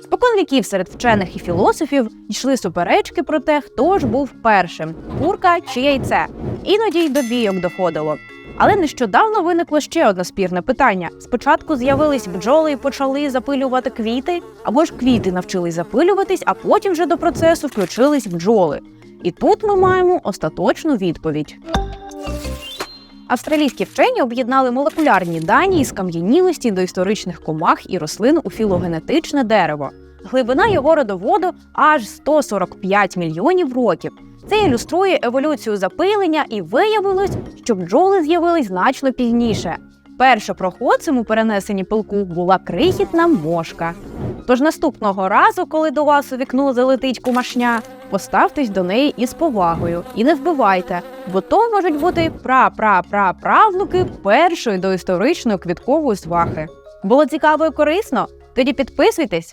Спокон віків серед вчених і філософів йшли суперечки про те, хто ж був першим курка чи яйце. Іноді й до бійок доходило. Але нещодавно виникло ще одне спірне питання: спочатку з'явились бджоли і почали запилювати квіти, або ж квіти навчились запилюватись, а потім вже до процесу включились бджоли. І тут ми маємо остаточну відповідь. Австралійські вчені об'єднали молекулярні дані із кам'янілості до історичних комах і рослин у філогенетичне дерево. Глибина його родоводу аж 145 мільйонів років. Це ілюструє еволюцію запилення, і виявилось, що бджоли з'явились значно пізніше. Першопроходцем у перенесенні пилку була крихітна мошка. Тож наступного разу, коли до вас у вікно залетить кумашня, поставтесь до неї із повагою і не вбивайте, бо то можуть бути пра-пра-пра-правнуки першої доісторичної квіткової свахи. Було цікаво і корисно? Тоді підписуйтесь,